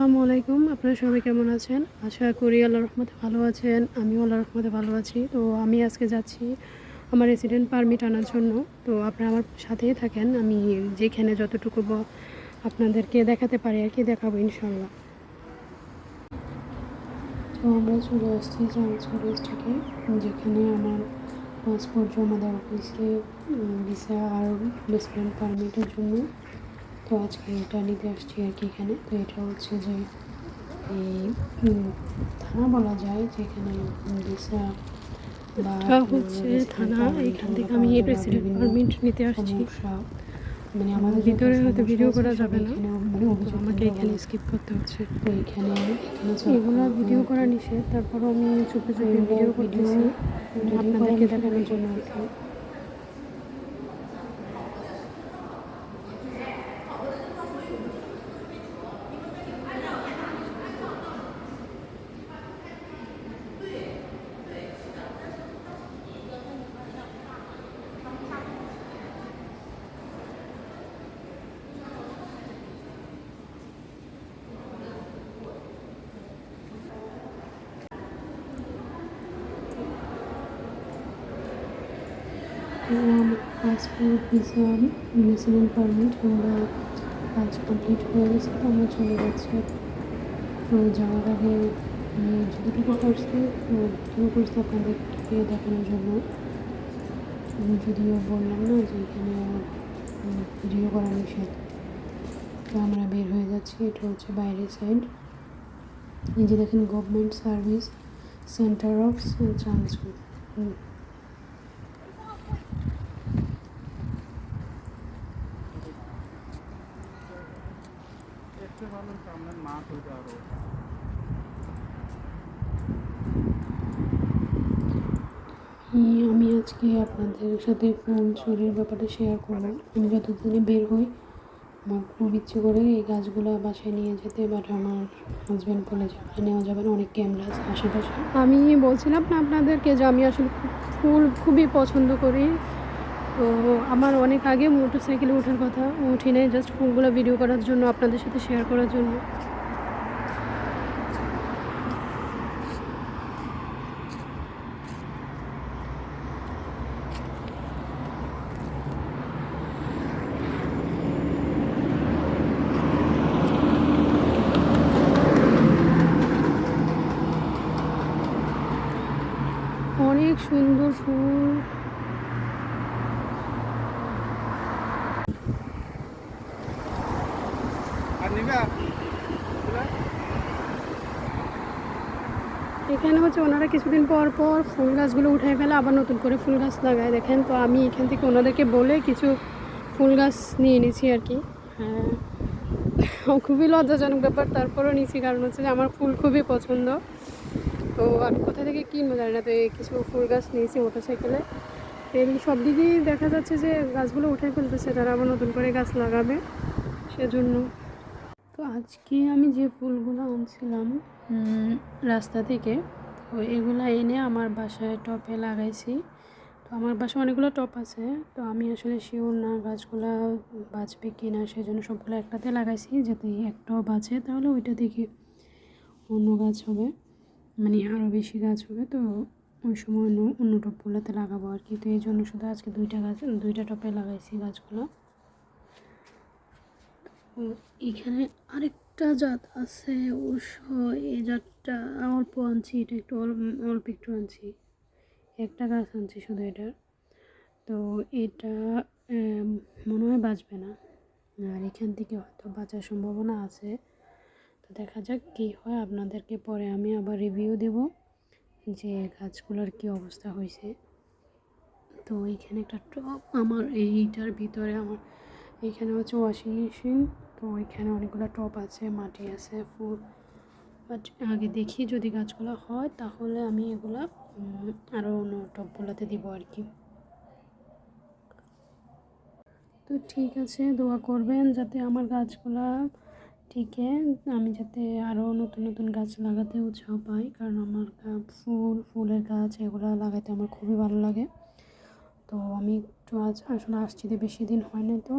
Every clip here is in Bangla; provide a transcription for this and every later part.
আসসালামু আলাইকুম, আপনারা সবাই কেমন আছেন? আশা করি আল্লাহ রহমতে ভালো আছেন, আমিও আল্লাহ রহমতে ভালো আছি। তো আমি আজকে যাচ্ছি আমার রেসিডেন্ট পারমিট আনার জন্য। তো আপনারা আমার সাথেই থাকেন, আমি যেখানে যতটুকু আপনাদেরকে দেখাতে পারি আর কি, দেখাবো ইনশাল্লাহ তো আমরা চলে আসছি চাঁদছড়ি থেকে যেখানে আমার পাসপোর্ট জমা দেওয়া হয়েছে ভিসা আর রেসিডেন্ট পারমিটের জন্য। তো আজকে এটা নিতে আসছি আর কি এখানে। তো এটা হচ্ছে যে এই থানা বলা যায় যেখানে বা হচ্ছে থানা এইখান থেকে আমি রেসিডেন্ট পারমিট নিতে আসছি। মানে আমাদের ভিতরে হয়তো ভিডিও করা যাবে না। এখানে মানে আমাকে এখানে স্কিপ করতে হচ্ছে। তো এখানে এখানে এগুলো ভিডিও করা নিষেধ তারপরও আমি চুপে চুপে ভিডিও করতেছি। আপনাদেরকে দেখানোর জন্য আর কি পাসপোর্ট ভিসা রেসিডেন্ট পারমিট আমরা কাজ কমপ্লিট হয়ে গেছে তো আমরা চলে যাচ্ছি। তো যাওয়ার আগে, আমি যতটুকু করছি ভিডিও করছি আপনাদেরকে দেখানোর জন্য। যদিও বললাম না যে এখানে ভিডিও করা নিষেধ। তো আমরা বের হয়ে যাচ্ছি, এটা হচ্ছে বাইরের সাইড এই যে দেখেন government service centre of transport দেখতে পারলাম সামনে মাঠ হইতে আরও এই আমি আজকে আপনাদের সাথে ফোন চুরির ব্যাপারটা শেয়ার করব আমি যতদিনে বের হই আমার খুব ইচ্ছে করে এই গাছগুলো বাসায় নিয়ে যেতে বাট আমার হাজব্যান্ড বলে যে নেওয়া যাবে না অনেক ক্যামেরা আছে আশেপাশে। আমি বলছিলাম না আপনাদেরকে যে আমি আসলে ফুল খুবই পছন্দ করি। তো আমার অনেক আগে মোটর সাইকেলে ওঠার কথা উঠি নাই জাস্ট ফুলগুলো ভিডিও করার জন্য আপনাদের সাথে শেয়ার করার জন্য। অনেক সুন্দর ফুল আর নিবা এখানে হচ্ছে ওনারা কিছুদিন পর পর ফুল গাছগুলো উঠায় ফেলে, আবার নতুন করে ফুল গাছ লাগায়। দেখেন তো, আমি এখান থেকে ওনাদেরকে বলে কিছু ফুল গাছ নিয়ে নিয়েছি আর কি। হ্যাঁ খুবই লজ্জাজনক ব্যাপার, তারপরও নিয়েছি কারণ হচ্ছে যে আমার ফুল খুবই পছন্দ। তো আমি কোথা থেকে কিনবো জানি না, তো কিছু ফুল গাছ নিয়েছি মোটর সাইকেলে এই সব দিকেই দেখা যাচ্ছে যে গাছগুলো উঠে ফেলতেছে, তারা আবার নতুন করে গাছ লাগাবে, সেজন্য। তো আজকে আমি যে ফুলগুলো আনছিলাম রাস্তা থেকে, তো এগুলো এনে আমার বাসায় টপে লাগাইছি। তো আমার বাসায় অনেকগুলো টপ আছে, তো আমি আসলে শিওর না গাছগুলো বাঁচবে কি না সেজন্য সবগুলো একটাতে লাগাইছি। যাতে একটাও বাঁচে, তাহলে ওইটা দেখি অন্য গাছ হবে মানে আরও বেশি গাছ হবে, তো ওই সময় অন্য অন্য টপগুলোতে লাগাবো আর কি। তো এই জন্য শুধু আজকে দুইটা গাছ, দুইটা টপে লাগাইছি গাছগুলো। এখানে আরেকটা জাত আছে অবশ্য এই জাতটা অল্প আনছি, এটা একটু অল্প একটু আনছি। একটা গাছ আনছি শুধু এটার। তো এটা মনে হয় বাঁচবে না। আর এখান থেকে হয়তো বাঁচার সম্ভাবনা আছে। তো দেখা যাক কী হয়, আপনাদেরকে পরে আমি আবার রিভিউ দেব যে গাছগুলোর কী অবস্থা হয়েছে। তো এইখানে একটা টপ আমার এইটার ভিতরে আমার এইখানে হচ্ছে ওয়াশিং মেশিন তো এখানে অনেকগুলো টপ আছে, মাটি আছে, ফুল। বাট আগে দেখি যদি গাছগুলো হয়, তাহলে আমি এগুলা আরও অন্য টপগুলোতে দিব আর কি। তো ঠিক আছে, দোয়া করবেন যাতে আমার গাছগুলা টিকে, আমি যাতে আরও নতুন নতুন গাছ লাগাতে উৎসাহ পাই, কারণ আমার ফুল, ফুলের গাছ, এগুলো লাগাতে আমার খুবই ভালো লাগে। তো আমি একটু আজ আসলে আসছি বেশি দিন হয় না তো।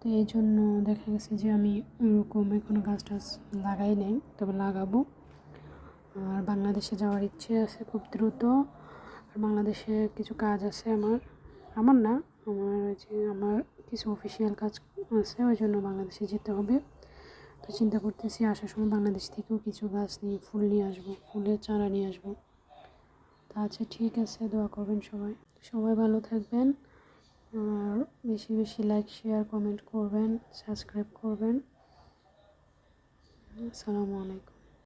তো এই জন্য দেখা গেছে যে আমি ওরকম এখনও গাছ টাছ লাগাই নাই, তবে লাগাবো। আর বাংলাদেশে যাওয়ার ইচ্ছে আছে খুব দ্রুত। আর বাংলাদেশে কিছু কাজ আছে আমার আমার না, আমার যে আমার কিছু অফিসিয়াল কাজ আছে, ওই জন্য বাংলাদেশে যেতে হবে। তো চিন্তা করতেছি আসার সময় বাংলাদেশ থেকেও কিছু গাছ নিয়ে, ফুল নিয়ে আসব, ফুলের চারা নিয়ে আসব। তা আচ্ছা ঠিক আছে, দোয়া করবেন সবাই। সবাই ভালো থাকবেন। আর বেশি বেশি লাইক শেয়ার কমেন্ট করবেন সাবস্ক্রাইব করবেন। আসসালামু আলাইকুম।